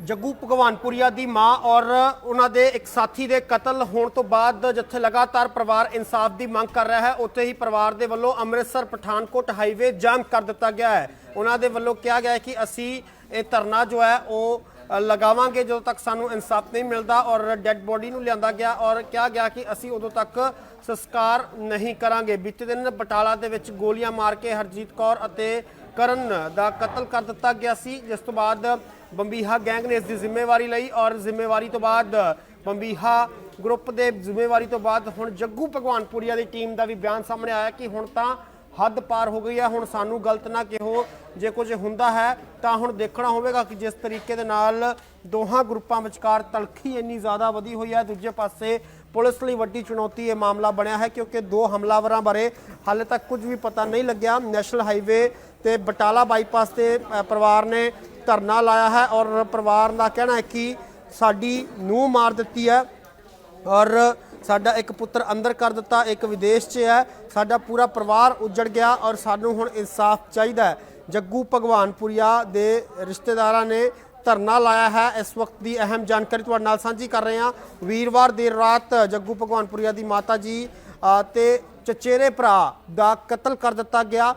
ਜੱਗੂ ਭਗਵਾਨਪੁਰੀਆ ਦੀ ਮਾਂ ਔਰ ਉਹਨਾਂ ਦੇ ਇੱਕ ਸਾਥੀ ਦੇ ਕਤਲ ਹੋਣ ਤੋਂ ਬਾਅਦ ਜਿੱਥੇ ਲਗਾਤਾਰ ਪਰਿਵਾਰ ਇਨਸਾਫ ਦੀ ਮੰਗ ਕਰ ਰਿਹਾ ਹੈ, ਉੱਥੇ ਹੀ ਪਰਿਵਾਰ ਦੇ ਵੱਲੋਂ ਅੰਮ੍ਰਿਤਸਰ ਪਠਾਨਕੋਟ ਹਾਈਵੇ ਜਾਮ ਕਰ ਦਿੱਤਾ ਗਿਆ ਹੈ। ਉਹਨਾਂ ਦੇ ਵੱਲੋਂ ਕਿਹਾ ਗਿਆ ਹੈ ਕਿ ਅਸੀਂ ਇਹ ਧਰਨਾ ਜੋ ਹੈ, ਉਹ ਲਗਾਵਾਂਗੇ ਜਦੋਂ ਤੱਕ ਸਾਨੂੰ ਇਨਸਾਫ ਨਹੀਂ ਮਿਲਦਾ ਔਰ ਡੈੱਡ ਬੋਡੀ ਨੂੰ ਲਿਆਂਦਾ ਗਿਆ ਔਰ ਕਿਹਾ ਗਿਆ ਕਿ ਅਸੀਂ ਉਦੋਂ ਤੱਕ ਸੰਸਕਾਰ ਨਹੀਂ ਕਰਾਂਗੇ। ਬੀਤੇ ਦਿਨ ਬਟਾਲਾ ਦੇ ਵਿੱਚ ਗੋਲੀਆਂ ਮਾਰ ਕੇ ਹਰਜੀਤ ਕੌਰ ਅਤੇ ਕਰਨ ਦਾ ਕਤਲ ਕਰ ਦਿੱਤਾ ਗਿਆ ਸੀ, ਜਿਸ ਤੋਂ ਬਾਅਦ ਬੰਬੀਹਾ ਗੈਂਗ ਨੇ ਇਸ ਦੀ ਜ਼ਿੰਮੇਵਾਰੀ ਲਈ ਔਰ ਜ਼ਿੰਮੇਵਾਰੀ ਤੋਂ ਬਾਅਦ, ਬੰਬੀਹਾ ਗਰੁੱਪ ਦੇ ਜ਼ਿੰਮੇਵਾਰੀ ਤੋਂ ਬਾਅਦ ਹੁਣ ਜੱਗੂ ਭਗਵਾਨਪੁਰੀਆ ਦੀ ਟੀਮ ਦਾ ਵੀ ਬਿਆਨ ਸਾਹਮਣੇ ਆਇਆ ਕਿ ਹੁਣ ਤਾਂ ਹੱਦ ਪਾਰ ਹੋ ਗਈ ਹੈ। ਹੁਣ ਸਾਨੂੰ ਗਲਤ ਨਾ ਕਿਹੋ, ਜੇ ਕੁਝ ਹੁੰਦਾ ਹੈ ਤਾਂ ਹੁਣ ਦੇਖਣਾ ਹੋਵੇਗਾ ਕਿ ਜਿਸ ਤਰੀਕੇ ਦੇ ਨਾਲ ਦੋਹਾਂ ਗਰੁੱਪਾਂ ਵਿਚਕਾਰ ਤਲਖੀ ਇੰਨੀ ਜ਼ਿਆਦਾ ਵਧੀ ਹੋਈ ਹੈ। ਦੂਜੇ ਪਾਸੇ ਪੁਲਿਸ ਲਈ ਵੱਡੀ ਚੁਣੌਤੀ ਇਹ ਮਾਮਲਾ ਬਣਿਆ ਹੈ ਕਿਉਂਕਿ ਦੋ ਹਮਲਾਵਰਾਂ ਬਾਰੇ ਹਾਲੇ ਤੱਕ ਕੁਝ ਵੀ ਪਤਾ ਨਹੀਂ ਲੱਗਿਆ। ਨੈਸ਼ਨਲ ਹਾਈਵੇ ਤੇ ਬਟਾਲਾ ਬਾਈਪਾਸ ਤੇ ਪਰਿਵਾਰ ਨੇ ਧਰਨਾ ਲਾਇਆ ਹੈ ਔਰ ਪਰਿਵਾਰ ਦਾ ਕਹਿਣਾ ਹੈ ਕਿ ਸਾਡੀ ਨੂੰਹ ਮਾਰ ਦਿੱਤੀ ਹੈ ਔਰ ਸਾਡਾ ਇੱਕ ਪੁੱਤਰ ਅੰਦਰ ਕਰ ਦਿੱਤਾ ਇੱਕ ਵਿਦੇਸ਼ 'ਚ ਹੈ ਸਾਡਾ ਪੂਰਾ ਪਰਿਵਾਰ ਉੱਜੜ ਗਿਆ ਔਰ ਸਾਨੂੰ ਹੁਣ ਇਨਸਾਫ ਚਾਹੀਦਾ ਹੈ। ਜੱਗੂ ਭਗਵਾਨਪੁਰੀਆ ਦੇ ਰਿਸ਼ਤੇਦਾਰਾਂ ਨੇ ਧਰਨਾ ਲਾਇਆ ਹੈ। ਇਸ ਵਕਤ ਦੀ ਅਹਿਮ ਜਾਣਕਾਰੀ ਤੁਹਾਡੇ ਨਾਲ ਸਾਂਝੀ ਕਰ ਰਹੇ ਹਾਂ। ਵੀਰਵਾਰ ਦੇਰ ਰਾਤ ਜੱਗੂ ਭਗਵਾਨਪੁਰੀਆ ਦੀ ਮਾਤਾ ਜੀ ਅ, ਤੇ ਚਚੇਰੇ ਭਰਾ ਦਾ ਕਤਲ ਕਰ ਦਿੱਤਾ ਗਿਆ।